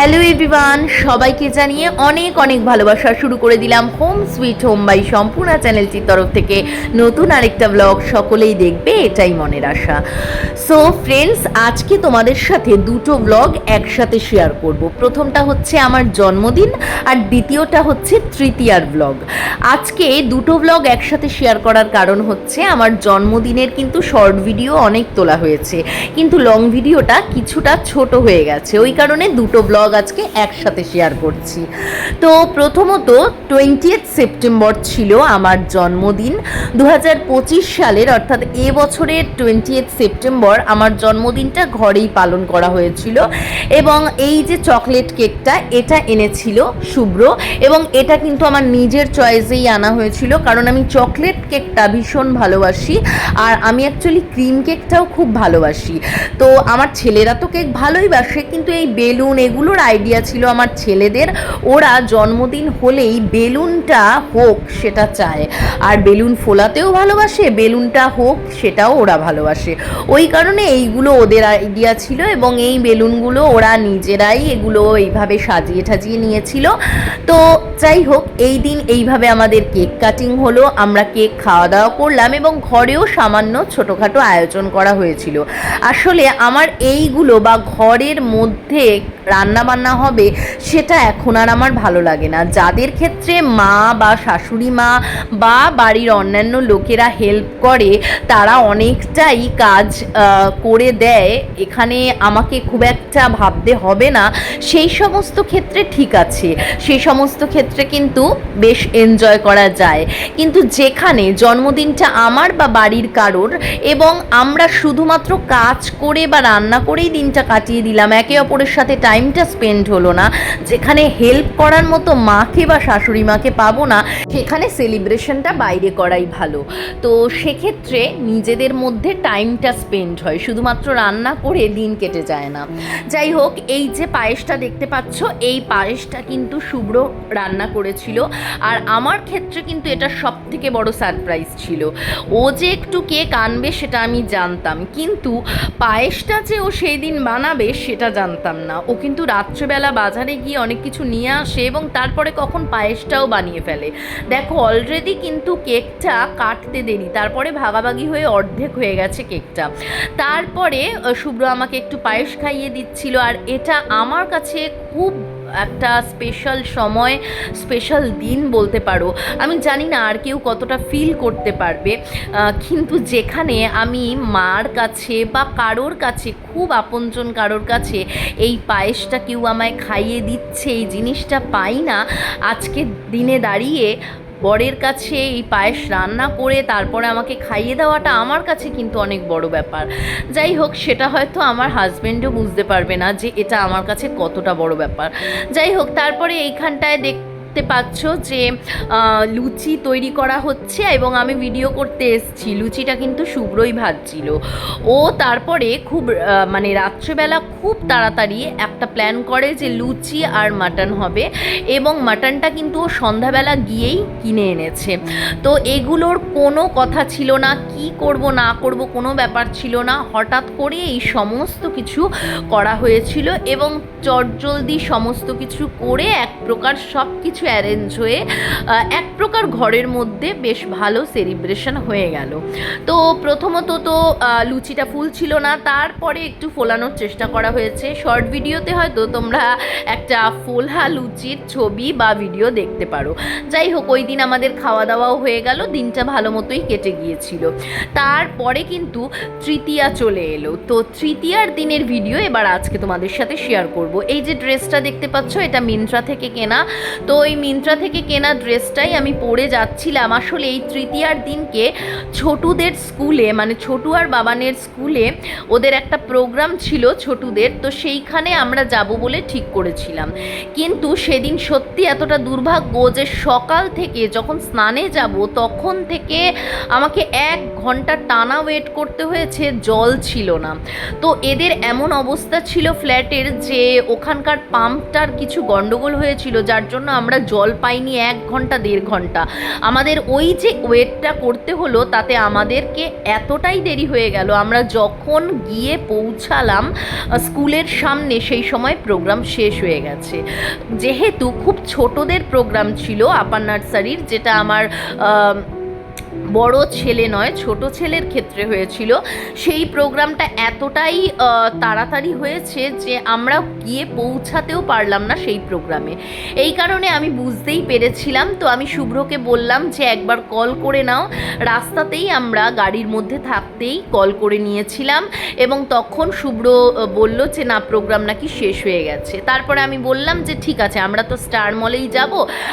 Hello everyone সবাইকে জানিয়ে অনেক অনেক ভালোবাসা শুরু করে দিলাম home sweet home by Sampurna চ্যানেলটির তরফ থেকে। নতুন আরেকটা ব্লগ সকলেই দেখবে, এটাই মনের আশা। সো ফ্রেন্ডস আজকে তোমাদের সাথে দুটো ব্লগ একসাথে শেয়ার করব। প্রথমটা হচ্ছে আমার জন্মদিন আর দ্বিতীয়টা হচ্ছে তৃতীয়ার ব্লগ আজকে দুটো ব্লগ একসাথে শেয়ার করার কারণ হচ্ছে আমার জন্মদিনের কিন্তু শর্ট ভিডিও অনেক তোলা হয়েছে। কিন্তু লং ভিডিওটা কিছুটা ছোট হয়ে গেছে। ওই কারণে দুটো ব্লগ আজকে একসাথে শেয়ার করছি। তো প্রথমত টোয়েন্টিয়েথ সেপ্টেম্বর ছিল আমার জন্মদিন। দু হাজার পঁচিশ সালের অর্থাৎ এ বছরের টোয়েন্টিয়েথ সেপ্টেম্বর আমার জন্মদিনটা ঘরেই পালন করা হয়েছিল। এবং এই যে চকলেট কেকটা এটা এনেছিল শুভ্র। এবং এটা কিন্তু আমার নিজের চয়েসেই আনা হয়েছিল, কারণ আমি চকলেট কেকটা ভীষণ ভালোবাসি। আর আমি অ্যাকচুয়ালি ক্রিম কেকটাও খুব ভালোবাসি। তো আমার ছেলেরা তো কেক ভালোই বাসে, কিন্তু এই বেলুন এগুলোর আইডিয়া ছিল আমার ছেলেদের। ওরা জন্মদিন হলেই বেলুনটা হোক সেটা চায়। আর বেলুন ফোলাতেও ভালোবাসে, বেলুনটা হোক সেটাও ওরা ভালোবাসে। ওই কারণে এইগুলো ওদের আইডিয়া ছিল এবং এই বেলুনগুলো ওরা নিজেরাই এগুলো এইভাবে সাজিয়ে ঠাজিয়ে নিয়েছিল। তো যাই হোক, এই দিন এইভাবে আমাদের কেক কাটিং হলো। আমরা কেক খাওয়া দাওয়া করলাম এবং ঘরেও সামান্য ছোটোখাটো আয়োজন করা হয়েছিল। আসলে আমার এইগুলো বা ঘরের মধ্যে রান্না বান্না হবে, সেটা এখন আর আমার ভালো লাগে না। যাদের ক্ষেত্রে মা বা শাশুড়ি মা বা বাড়ির অন্যান্য লোকেরা হেল্প করে, তারা অনেকটাই কাজ করে দেয়। এখানে আমাকে খুব একটা ভাবতে হবে না। সেই সমস্ত ক্ষেত্রে ঠিক আছে। সেই সমস্ত ক্ষেত্রে কিন্তু বেশ এনজয় করা যায়। কিন্তু যেখানে জন্মদিনটা আমার বা বাড়ির কারোর এবং আমরা শুধুমাত্র কাজ করে বা রান্না করেই দিনটা কাটিয়ে দিলাম, একে অপরের সাথে টাইমটা স্পেন্ড হলো না, যেখানে হেল্প করার মতো মাকে বা শাশুড়ি মাকে পাবো না, সেখানে সেলিব্রেশনটা বাইরে করাই ভালো। তো সেক্ষেত্রে নিজেদের মধ্যে টাইমটা স্পেন্ড হয়, শুধুমাত্র রান্না করে দিন কেটে যায় না। যাই হোক, এই যে পায়েসটা দেখতে পাচ্ছ, এই পায়েসটা কিন্তু শুভ্র রান্না করেছিল, আর আমার ক্ষেত্রে কিন্তু এটা সব থেকে বড় সারপ্রাইজ ছিল। ও যে একটু কেক আনবে সেটা আমি জানতাম, কিন্তু পায়েসটা যে ও সেই দিন বানাবে সেটা জানতাম না। ও কিন্তু রাত্রেবেলা বাজারে গিয়ে অনেক কিছু নিয়ে আসে এবং তারপরে কখন পায়েসটাও বানিয়ে ফেলে। দেখো অলরেডি কিন্তু কেকটা কাটতে দেনি তারপরে ভাগাভাগি হয়ে অর্ধেক হয়ে গেছে কেকটা। তারপরে শুভ্র আমাকে একটু পায়েস খাইয়ে দিচ্ছিল। আর এটা আমার কাছে খুব একটা স্পেশাল সময় স্পেশাল দিন বলতে পারো। আমি জানি না আর কেউ কতটা ফিল করতে পারবে। কিন্তু যেখানে আমি মার কাছে বা কারোর কাছে, খুব আপনজন কারোর কাছে এই পায়েসটা কেউ আমায় খাইয়ে দিচ্ছে, এই জিনিসটা পাই না, আজকের দিনে দাঁড়িয়ে বরের কাছে এই পায়েস রান্না করে তারপরে আমাকে খাইয়ে দেওয়াটা আমার কাছে কিন্তু অনেক বড় ব্যাপার। যাই হোক, সেটা হয়তো আমার হাজব্যান্ডও বুঝতে পারবে না যে এটা আমার কাছে কতটা বড় ব্যাপার। যাই হোক, তারপরে এইখানটায় দেখ দেখতে পাচ্ছ যে লুচি তৈরি করা হচ্ছে এবং আমি ভিডিও করতে এসেছি। লুচিটা কিন্তু শুভ্রই ভাজছিল। ও তারপরে খুব মানে রাত্রেবেলা খুব তাড়াতাড়ি একটা প্ল্যান করে যে লুচি আর মাটন হবে এবং মাটনটা কিন্তু ও সন্ধ্যাবেলা গিয়েই কিনে এনেছে। তো এগুলোর কোনো কথা ছিল না, কি করব, না করব, কোনো ব্যাপার ছিল না। হঠাৎ করে এই সমস্ত কিছু করা হয়েছিল এবং চটজলদি সমস্ত কিছু করে এক প্রকার সব কিছু অ্যারেঞ্জ হয়ে এক প্রকার ঘরের মধ্যে বেশ ভালো সেলিব্রেশন হয়ে গেল। তো প্রথমত তো লুচিটা ফুল ছিল না, তারপরে একটু ফোলানোর চেষ্টা করা হয়েছে। শর্ট ভিডিওতে হয়তো তোমরা একটা ফোলা লুচির ছবি বা ভিডিও দেখতে পারো। যাই হোক, ওই দিন আমাদের খাওয়া দাওয়াও হয়ে গেল, দিনটা ভালো মতোই কেটে গিয়েছিল। তারপরে কিন্তু তৃতীয়া চলে এলো। তো তৃতীয়ার দিনের ভিডিও এবার আজকে তোমাদের সাথে শেয়ার করব। এই যে ড্রেসটা দেখতে পাচ্ছ, এটা মিন্ত্রা থেকে কেনা। তো ওই মিন্ত্রা থেকে কেনা ড্রেসটাই আমি পরে যাচ্ছিলাম। আসলে এই তৃতীয়ার দিনকে ছোটুদের স্কুলে মানে ছোটু আর বাবানের স্কুলে ওদের একটা প্রোগ্রাম ছিল ছোটুদের, তো সেইখানে আমরা যাব বলে ঠিক করেছিলাম। কিন্তু সেদিন সত্যি এতটা দুর্ভাগ্য যে সকাল থেকে যখন স্নানে যাব, তখন থেকে আমাকে এক ঘণ্টা টানা ওয়েট করতে হয়েছে, জল ছিল না। তো এদের এমন অবস্থা ছিল ফ্ল্যাটের যে ওখানকার পাম্পটার কিছু গন্ডগোল হয়েছিল, যার জন্য আমরা জল পাইনি এক ঘণ্টা, দেড় ঘণ্টা। আমাদের ওই যে ওয়েটটা করতে হলো, তাতে আমাদেরকে এতটাই দেরি হয়ে গেল। আমরা যখন গিয়ে পৌঁছালাম, স্কুলের সামনে সেই সময় প্রোগ্রাম শেষ হয়ে গেছে। যেহেতু খুব ছোটদের প্রোগ্রাম ছিল, আপার নার্সারির, যেটা আমার বড় ছেলে নয়, ছোট ছেলের ক্ষেত্রে হয়েছিল। সেই প্রোগ্রামটা এতটাই তাড়াতাড়ি হয়েছে যে আমরা গিয়ে পৌঁছাতেও পারলাম না সেই প্রোগ্রামে। এই কারণে আমি বুঝতেই পেরেছিলাম। তো আমি শুভ্রকে বললাম যে একবার কল করে নাও। রাস্তাতেই আমরা গাড়ির মধ্যে থাকতেই কল করে নিয়েছিলাম এবং তখন শুভ্র বলল যে না, প্রোগ্রাম নাকি শেষ হয়ে গেছে। তারপরে আমি বললাম যে ঠিক আছে, আমরা তো স্টার মলেই যাব।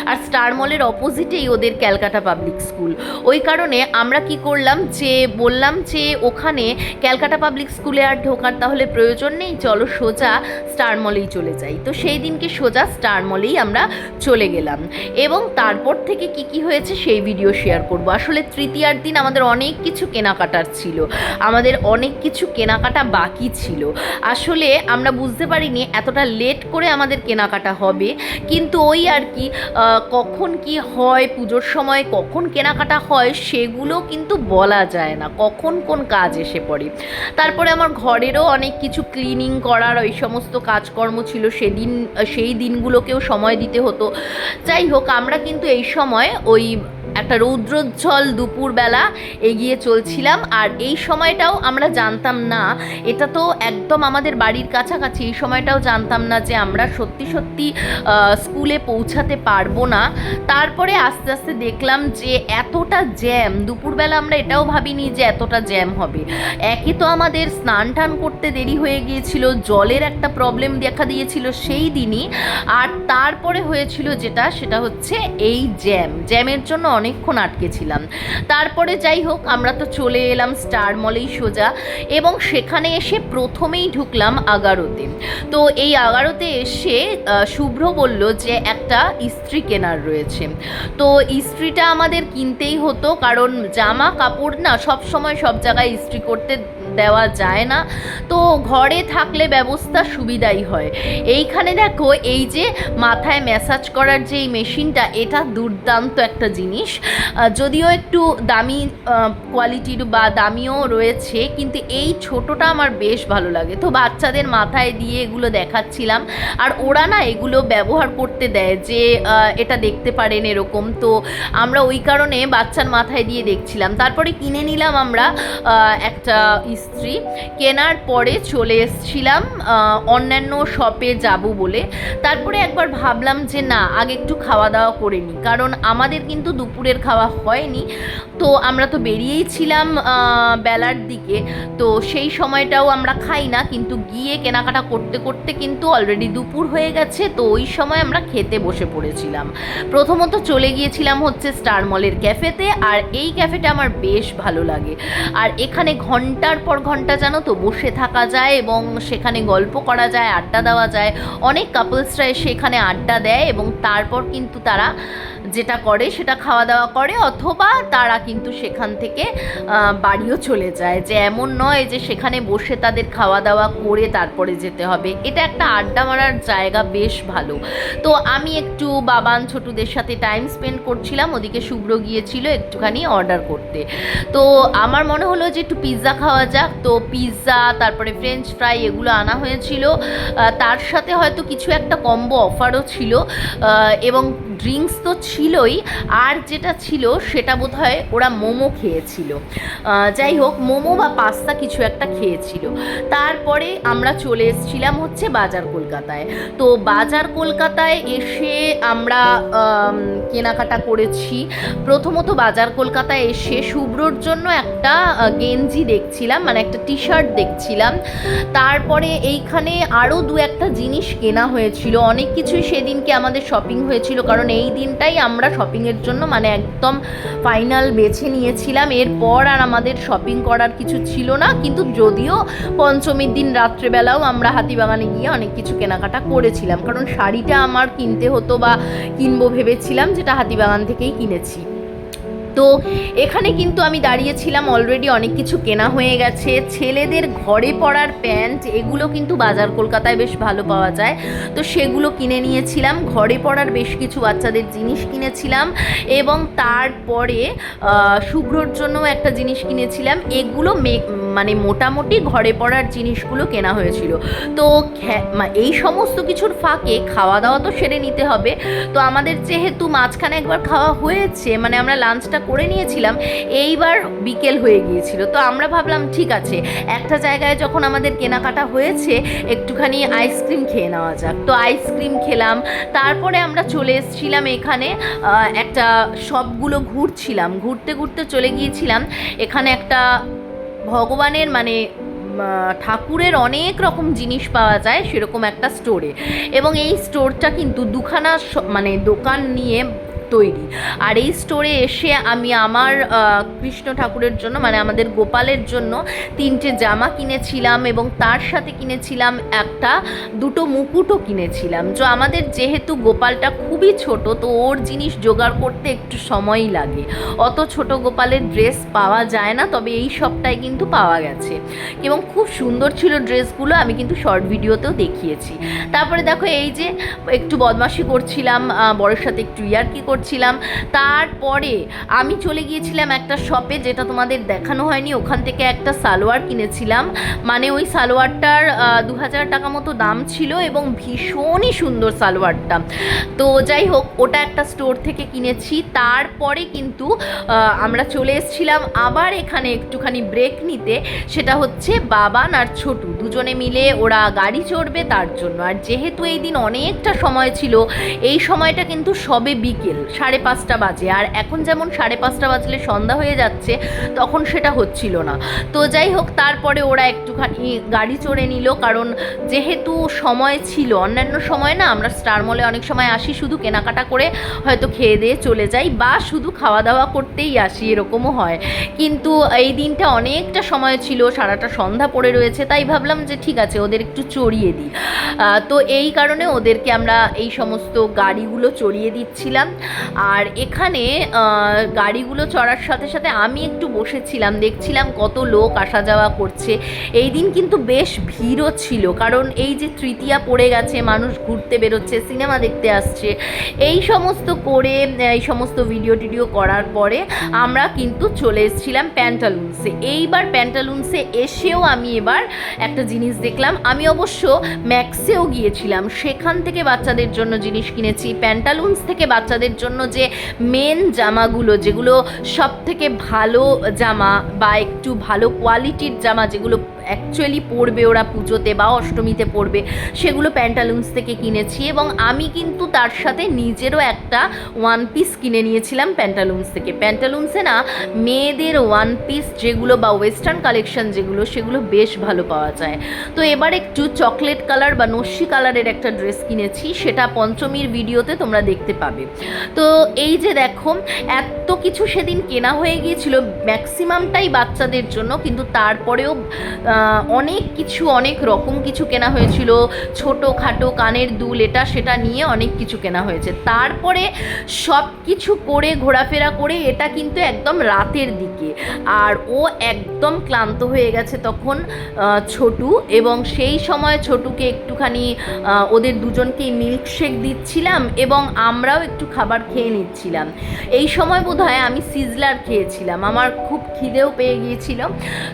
আর স্টার মলের অপোজিটেই ওদের ক্যালকাটা পাবলিক স্কুল। ওই কারণে আমরা কি করলাম যে বললাম যে ওখানে ক্যালকাটা পাবলিক স্কুলে আর ঢোকার তাহলে প্রয়োজন নেই, চলো সোজা স্টার মলেই চলে যাই। তো সেই দিনকে সোজা স্টার মলেই আমরা চলে গেলাম। এবং তারপর থেকে কি কি হয়েছে সেই ভিডিও শেয়ার করব। আসলে তৃতীয়ার দিন আমাদের অনেক কিছু কেনাকাটার ছিল। আমাদের অনেক কিছু কেনাকাটা বাকি ছিল। আসলে আমরা বুঝতে পারিনি এতটা লেট করে আমাদের কেনাকাটা হবে। কিন্তু ওই আর কি কখন কি হয়, পুজোর সময় কখন কেনাকাটা হয় সেগুলো কিন্তু বলা যায় না, কখন কোন কাজ এসে পড়ে। তারপরে আমার ঘরেরও অনেক কিছু ক্লিনিং করার ওই সমস্ত কাজকর্ম ছিল, সেদিন, সেই দিনগুলোকেও সময় দিতে হতো। যাই হোক, আমরা কিন্তু এই সময় ওই একটা রৌদ্রোজ্জ্বল দুপুরবেলা এগিয়ে চলছিলাম। আর এই সময়টাও আমরা জানতাম না। এটা তো একদম আমাদের বাড়ির কাছাকাছি। এই সময়টাও জানতাম না যে আমরা সত্যি সত্যি স্কুলে পৌঁছাতে পারব না। তারপরে আস্তে আস্তে দেখলাম যে এতটা জ্যাম, দুপুরবেলা আমরা এটাও ভাবিনি যে এতটা জ্যাম হবে। একে তো আমাদের স্নান টান করতে দেরি হয়ে গিয়েছিল, জলের একটা প্রবলেম দেখা দিয়েছিল সেই দিনই। আর তারপরে হয়েছিল যেটা, সেটা হচ্ছে এই জ্যাম। জ্যামের জন্য অনেকক্ষণ আটকে ছিলাম। তারপরে যাই হোক, আমরা তো চলে এলাম স্টার মলেই সোজা এবং সেখানে এসে প্রথমেই ঢুকলাম আগারোতে। তো এই আগারোতে এসে শুভ্র বলল যে একটা ইস্ত্রি কেনার রয়েছে। তো ইস্ত্রিটা আমাদের কিনতেই হতো, কারণ জামা কাপড় না সব সময় সব জায়গায় ইস্ত্রি করতে দেওয়া যায় না। তো ঘরে থাকলে ব্যবস্থা সুবিধাই হয়। এইখানে দেখো, এই যে মাথায় ম্যাসাজ করার যে এই মেশিনটা, এটা দুর্দান্ত একটা জিনিস। যদিও একটু দামি কোয়ালিটির বা দামিও রয়েছে, কিন্তু এই ছোটোটা আমার বেশ ভালো লাগে। তো বাচ্চাদের মাথায় দিয়ে এগুলো দেখাচ্ছিলাম। আর ওরা না এগুলো ব্যবহার করতে দেয় যে এটা দেখতে পারেন এরকম। তো আমরা ওই কারণে বাচ্চার মাথায় দিয়ে দেখছিলাম। তারপরে কিনে নিলাম আমরা একটা ইস্ত্রি কেনার পরে চলে এসছিলাম অন্যান্য শপে যাব বলে। তারপরে একবার ভাবলাম যে না, আগে একটু খাওয়া দাওয়া করে নিই। কারণ আমাদের কিন্তু দুপুরের খাওয়া হয়নি। তো আমরা তো বেরিয়েই ছিলাম বেলার দিকে। তো সেই সময়টাও আমরা খাই না। কিন্তু গিয়ে কেনাকাটা করতে করতে কিন্তু অলরেডি দুপুর হয়ে গেছে। তো ওই সময় আমরা খেতে বসে পড়েছিলাম। প্রথমত চলে গিয়েছিলাম হচ্ছে স্টার মলের ক্যাফেতে আর এই ক্যাফেটা আমার বেশ ভালো লাগে। আর এখানে ঘণ্টার পর ঘণ্টা জানো তো বসে থাকা যায় এবং সেখানে গল্প করা যায়, আড্ডা দেওয়া যায়। অনেক কাপলসরা এসে এখানে আড্ডা দেয় এবং তারপর কিন্তু তারা যেটা করে সেটা খাওয়া দাওয়া করে অথবা তারা কিন্তু সেখান থেকে বাড়িও চলে যায়। যে এমন নয় যে সেখানে বসে তাদের খাওয়া দাওয়া করে তারপরে যেতে হবে। এটা একটা আড্ডা মারার জায়গা বেশ ভালো। তো আমি একটু বাবান ছোটুদের সাথে টাইম স্পেন্ড করছিলাম, ওদিকে শুভ্র গিয়েছিল একটুখানি অর্ডার করতে। তো আমার মনে হলো যে একটু পিৎজা খাওয়া যাক। তো পিৎজা তারপরে ফ্রেঞ্চ ফ্রাই এগুলো আনা হয়েছিল। তার সাথে হয়তো কিছু একটা কম্বো অফারও ছিল। এবং ড্রিঙ্কস তো ছিলই, আর যেটা ছিল সেটা বোধহয় ওরা মোমো খেয়েছিল। যাই হোক, মোমো বা পাস্তা কিছু একটা খেয়েছিল। তারপরে আমরা চলে এসেছিলাম হচ্ছে বাজার কলকাতায়। তো বাজার কলকাতায় এসে আমরা কেনাকাটা করেছি। প্রথমত বাজার কলকাতায় এসে শুভ্রর জন্য একটা গেঞ্জি দেখছিলাম মানে একটা টি শার্ট দেখছিলাম। তারপরে এইখানে আরও দু একটা জিনিস কেনা হয়েছিল। অনেক কিছুই সেদিনকে আমাদের শপিং হয়েছিল, কারণ এই দিনটাই আমরা শপিংয়ের জন্য মানে একদম ফাইনাল বেছে নিয়েছিলাম। এরপর আর আমাদের শপিং করার কিছু ছিল না। কিন্তু যদিও পঞ্চমীর দিন রাত্রেবেলাও আমরা হাতিবাগানে গিয়ে অনেক কিছু কেনাকাটা করেছিলাম। কারণ শাড়িটা আমার কিনতে হতো বা কিনবো ভেবেছিলাম, যেটা হাতিবাগান থেকেই কিনেছি। তো এখানে কিন্তু আমি দাঁড়িয়েছিলাম অলরেডি অনেক কিছু কেনা হয়ে গেছে। ছেলেদের ঘরে পড়ার প্যান্ট, এগুলো কিন্তু বাজার কলকাতায় বেশ ভালো পাওয়া যায়। তো সেগুলো কিনে নিয়েছিলাম, ঘরে পড়ার বেশ কিছু বাচ্চাদের জিনিস কিনেছিলাম এবং তারপরে শুভ্রর জন্য একটা জিনিস কিনেছিলাম। এগুলো মে- মানে মোটামুটি ঘরে পড়ার জিনিসগুলো কেনা হয়েছিল। তো এই সমস্ত কিছুর ফাঁকে খাওয়া দাওয়া তো সেরে নিতে হবে। তো আমাদের যেহেতু মাঝখানে একবার খাওয়া হয়েছে মানে আমরা লাঞ্চটা করে নিয়েছিলাম, এইবার বিকেল হয়ে গিয়েছিল। তো আমরা ভাবলাম, ঠিক আছে, একটা জায়গায় যখন আমাদের কেনাকাটা হয়েছে, একটুখানি আইসক্রিম খেয়ে নেওয়া যাক। তো আইসক্রিম খেলাম, তারপরে আমরা চলে এসেছিলাম এখানে একটা সবগুলো ঘুরছিলাম। ঘুরতে ঘুরতে চলে গিয়েছিলাম, এখানে একটা ভগবানের মানে ঠাকুরের অনেক রকম জিনিস পাওয়া যায় সেরকম একটা স্টোরে। এবং এই স্টোরটা কিন্তু দুখানা মানে দোকান নিয়ে তৈরি। আর এই স্টোরে এসে আমি আমার কৃষ্ণ ঠাকুরের জন্য মানে আমাদের গোপালের জন্য তিনটে জামা কিনেছিলাম এবং তার সাথে কিনেছিলাম একটা, দুটো মুকুটও কিনেছিলাম। তো আমাদের যেহেতু গোপালটা খুবই ছোট, তো ওর জিনিস জোগাড় করতে একটু সময়ই লাগে। অত ছোট গোপালের ড্রেস পাওয়া যায় না, তবে এই সবটাই কিন্তু পাওয়া গেছে। এবং খুব সুন্দর ছিল ড্রেসগুলো আমি কিন্তু শর্ট ভিডিওতেও দেখিয়েছি। তারপরে দেখো এই যে, একটু বদমাশি করছিলাম বড়ের সাথে একটু ইয়ার্কি করছিলাম। তারপরে আমি চলে গিয়েছিলাম একটা শপে যেটা তোমাদের দেখানো হয়নি। ওখান থেকে একটা সালোয়ার কিনেছিলাম। মানে ওই সালোয়ারটার দু হাজার টাকা মতো দাম ছিল এবং ভীষণই সুন্দর সালোয়ারটা। তো যাই হোক, ওটা একটা স্টোর থেকে কিনেছি। তারপরে কিন্তু আমরা চলে এসেছিলাম আবার এখানে একটুখানি ব্রেক নিতে। সেটা হচ্ছে বাবান আর ছোটু। দুজনে মিলে ওরা গাড়ি চড়বে তার জন্য। আর যেহেতু এই দিন অনেকটা সময় ছিল, এই সময়টা কিন্তু সবে বিকেল। সাড়ে পাঁচটা বাজে। আর এখন যেমন সাড়ে পাঁচটা বাজলে সন্ধ্যা হয়ে যাচ্ছে, তখন সেটা হচ্ছিল না। তো যাই হোক, তারপরে ওরা একটুখানি গাড়ি চড়ে নিল, কারণ যেহেতু সময় ছিল, অন্যান্য সময় না আমরা স্টার মলে অনেক সময় আসি শুধু কেনাকাটা করে হয়তো খেয়ে দিয়ে চলে যাই, বা শুধু খাওয়া দাওয়া করতেই আসি, এরকমও হয়। কিন্তু এই দিনটা অনেকটা সময় ছিল, সারাটা সন্ধ্যা পড়ে রয়েছে, তাই ভাবলাম যে ঠিক আছে, ওদের একটু চড়িয়ে দিই। তো এই কারণে ওদেরকে আমরা এই সমস্ত গাড়িগুলো চড়িয়ে দিচ্ছিলাম। আর এখানে গাড়িগুলো চড়ার সাথে সাথে আমি একটু বসেছিলাম, দেখছিলাম কত লোক আসা যাওয়া করছে। এই দিন কিন্তু বেশ ভিড়ও ছিল, কারণ এই যে তৃতীয়া পড়ে গেছে, মানুষ ঘুরতে বেরোচ্ছে, সিনেমা দেখতে আসছে, এই সমস্ত করে, এই সমস্ত ভিডিও টিডিও করার পরে আমরা কিন্তু চলে এসেছিলাম প্যান্টালুন্সে। এইবার প্যান্টালুন্সে এসেও আমি এবার একটা জিনিস দেখলাম, আমি অবশ্য ম্যাক্সেও গিয়েছিলাম, সেখান থেকে বাচ্চাদের জন্য জিনিস কিনেছি, প্যান্টালুন্স থেকে বাচ্চাদের জন্য যে মেন জামাগুলো যেগুলো সব থেকে ভালো জামা বা একটু ভালো কোয়ালিটির জামা যেগুলো অ্যাকচুয়ালি পরবে ওরা পুজোতে বা অষ্টমীতে পরবে, সেগুলো প্যান্টালুন্স থেকে কিনেছি এবং আমি কিন্তু তার সাথে নিজেরও একটা ওয়ান পিস কিনে নিয়েছিলাম প্যান্টালুন্স থেকে। প্যান্টালুন্সে না মেয়েদের ওয়ান পিস যেগুলো বা ওয়েস্টার্ন কালেকশন যেগুলো, সেগুলো বেশ ভালো পাওয়া যায়। তো এবার একটু চকলেট কালার বা নস্যি কালারের একটা ড্রেস কিনেছি, সেটা পঞ্চমীর ভিডিওতে তোমরা দেখতে পাবে। তো এই যে দেখো, এত কিছু সেদিন কেনা হয়ে গিয়েছিল ম্যাক্সিমামটাই বাচ্চাদের জন্য, কিন্তু তারপরেও অনেক কিছু, অনেক রকম কিছু কেনা হয়েছিল। ছোটো খাটো কানের দুল এটা সেটা নিয়ে অনেক কিছু কেনা হয়েছে। তারপরে সব কিছু করে, ঘোরাফেরা করে এটা কিন্তু একদম রাতের দিকে। আর ও একদম ক্লান্ত হয়ে গেছে তখন ছোটু। এবং সেই সময় ছোটুকে একটুখানি ওদের দুজনকেই মিল্কশেক দিচ্ছিলাম এবং আমরাও একটু খাবার খেয়ে নিচ্ছিলাম। এই সময় বোধ হয় আমি সিজলার খেয়েছিলাম। আমার খুব খিদেও পেয়ে গিয়েছিল।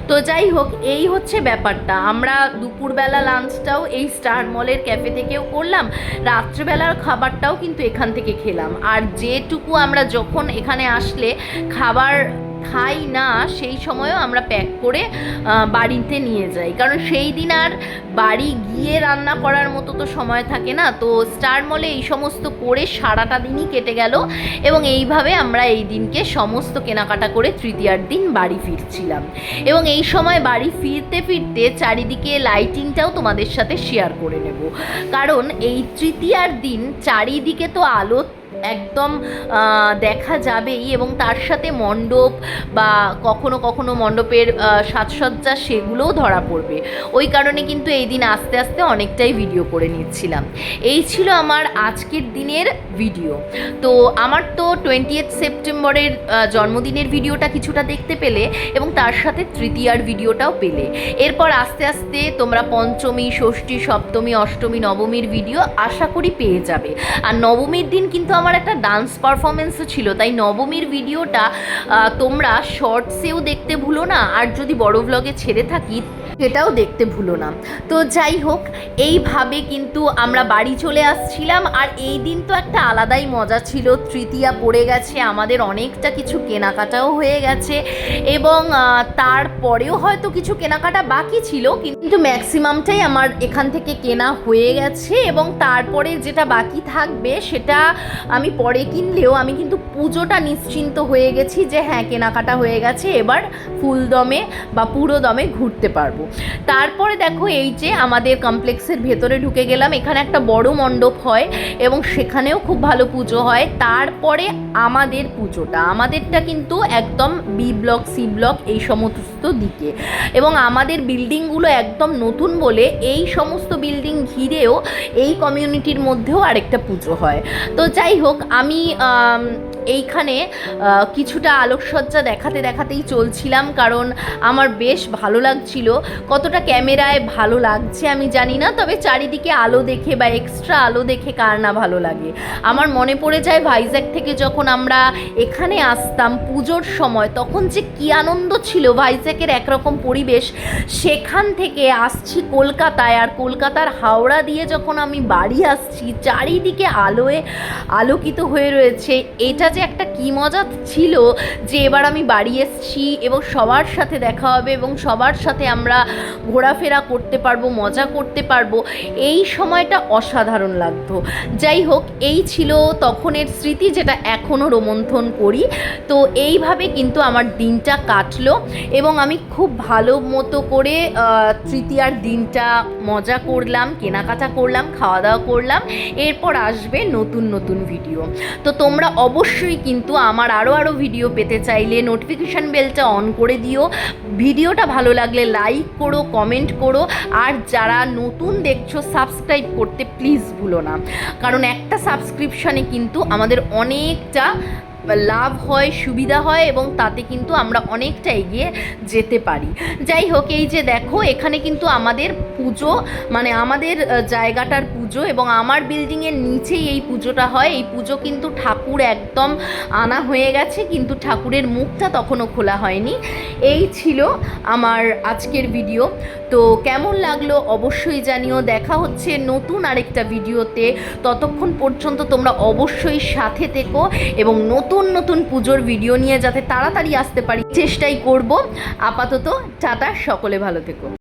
তো যাই হোক, এই হচ্ছে ব্যাপারটা। আমরা দুপুরবেলা লাঞ্চটাও এই স্টার মলের ক্যাফে থেকেও করলাম, রাত্রেবেলার খাবারটাও কিন্তু এখান থেকে খেলাম। আর যেটুকু আমরা যখন এখানে আসলে খাবার খাই না, সেই সময়ও আমরা প্যাক করে বাড়িতে নিয়ে যাই। কারণ সেই দিন আর বাড়ি গিয়ে রান্না করার মতো তো সময় থাকে না। তো স্টার মলে এই সমস্ত করে সারাটা দিনই কেটে গেল এবং এইভাবে আমরা এই দিনকে সমস্ত কেনাকাটা করে তৃতীয়ার দিন বাড়ি ফিরছিলাম। এবং এই সময় বাড়ি ফিরতে ফিরতে চারিদিকে লাইটিংটাও তোমাদের সাথে শেয়ার করে নেব। কারণ এই তৃতীয়ার দিন চারিদিকে তো আলো একদম দেখা যাবেই এবং তার সাথে মণ্ডপ বা কখনো কখনো মণ্ডপের সাজসজ্জা সেগুলোও ধরা পড়বে। ওই কারণে কিন্তু এই দিন আস্তে আস্তে অনেকটাই ভিডিও করে নিচ্ছিলাম। এই ছিল আমার আজকের দিনের ভিডিও তো আমার তো টোয়েন্টি এইট সেপ্টেম্বরের জন্মদিনের ভিডিওটা কিছুটা দেখতে পেলে এবং তার সাথে তৃতীয়ার ভিডিওটাও পেলে। এরপর আস্তে আস্তে তোমরা পঞ্চমী, ষষ্ঠী, সপ্তমী, অষ্টমী, নবমীর ভিডিও আশা করি পেয়ে যাবে। আর নবমীর দিন কিন্তু আমার একটা ডান্স পারফরমেন্সও ছিল। তাই নবমীর ভিডিওটা তোমরা শর্টসেও দেখতে ভুলো না, আর যদি বড় ব্লগে ছেড়ে থাকি, সেটাও দেখতে ভুলো না। তো যাই হোক, এইভাবে কিন্তু আমরা বাড়ি চলে আসছিলাম, আর এই দিন তো একটা আলাদাই মজা ছিল। তৃতীয়া পড়ে গেছে, আমাদের অনেকটা কিছু কেনাকাটাও হয়ে গেছে, এবং তারপরেও হয়তো কিছু কেনাকাটা বাকি ছিল কিন্তু ম্যাক্সিমামটাই আমার এখান থেকে কেনা হয়ে গেছে, এবং তারপরে যেটা বাকি থাকবে, সেটা আমি পরে কিনলেও আমি কিন্তু পুজোটা নিশ্চিন্ত হয়ে গেছি যে হ্যাঁ কেনাকাটা হয়ে গেছে, এবার ফুল দমে বা পুরো দমে ঘুরতে পারব। তারপরে দেখো এই যে আমাদের কমপ্লেক্সের ভেতরে ঢুকে গেলাম, এখানে একটা বড় মণ্ডপ হয় এবং সেখানেও খুব ভালো পুজো হয়। তারপরে আমাদের পুজোটা, আমাদেরটা কিন্তু একদম বি ব্লক সি ব্লক এই সমস্ত দিকে। এবং আমাদের বিল্ডিংগুলো একদম নতুন বলে এই সমস্ত বিল্ডিং ঘিরেও এই কমিউনিটির মধ্যেও আরেকটা পুজো হয়। তো যাই হোক আমি আম, এইখানে কিছুটা আলোকসজ্জা দেখাতে দেখাতেই চলছিলাম, কারণ আমার বেশ ভালো লাগছিল। কতটা ক্যামেরায় ভালো লাগছে আমি জানি না, তবে চারিদিকে আলো দেখে বা এক্সট্রা আলো দেখে কার না ভালো লাগে। আমার মনে পড়ে যায় ভাইজ্যাক থেকে যখন আমরা এখানে আসতাম পুজোর সময়, তখন যে কী আনন্দ ছিল ভাইজ্যাকের একরকম পরিবেশ। সেখান থেকে আসছি কলকাতায় আর কলকাতার হাওড়া দিয়ে যখন আমি বাড়ি আসছি, চারিদিকে আলোয় আলোকিত হয়ে রয়েছে। এটা যে একটা কী মজা ছিল যে এবার আমি বাড়ি এসছি এবং সবার সাথে দেখা হবে এবং সবার সাথে আমরা ঘোরাফেরা করতে পারব, মজা করতে পারব, এই সময়টা অসাধারণ লাগতো। যাই হোক, এই ছিল তখনের স্মৃতি যেটা এখনও রোমন্থন করি। তো এইভাবে কিন্তু আমার দিনটা কাটলো এবং আমি খুব ভালো মতো করে তৃতীয়ার দিনটা মজা করলাম, কেনাকাটা করলাম, খাওয়া দাওয়া করলাম। এরপর আসবে নতুন নতুন ভিডিও তো তোমরা অবশ্যই কিন্তু আমার আরও আরও ভিডিও পেতে চাইলে নোটিফিকেশান বেলটা অন করে দিও। ভিডিওটা ভালো লাগলে লাইক করো কমেন্ট করো। আর যারা নতুন দেখছ সাবস্ক্রাইব করতে প্লিজ ভুলো না। কারণ একটা সাবস্ক্রিপশানে কিন্তু আমাদের অনেকটা লাভ হয়, সুবিধা হয় এবং তাতে কিন্তু আমরা অনেকটা এগিয়ে যেতে পারি। যাই হোক, এই যে দেখো, এখানে কিন্তু আমাদের পুজো মানে আমাদের জায়গাটার পুজো এবং আমার বিল্ডিংয়ের নিচেই এই পুজোটা হয়। এই পুজো কিন্তু ঠাকুর একদম আনা হয়ে গেছে, কিন্তু ঠাকুরের মুখটা তখনও খোলা হয়নি। এই ছিল আমার আজকের ভিডিও তো কেমন লাগল অবশ্যই জানিও। দেখা হচ্ছে নতুন আরেকটা ভিডিওতে। ততক্ষণ পর্যন্ত তোমরা অবশ্যই সাথে থেকো এবং নতুন নতুন পুজোর ভিডিও নিয়ে যাতে তাড়াতাড়ি আসতে পারি, চেষ্টাই করব। আপাতত টাটা, সকলে ভালো থেকো।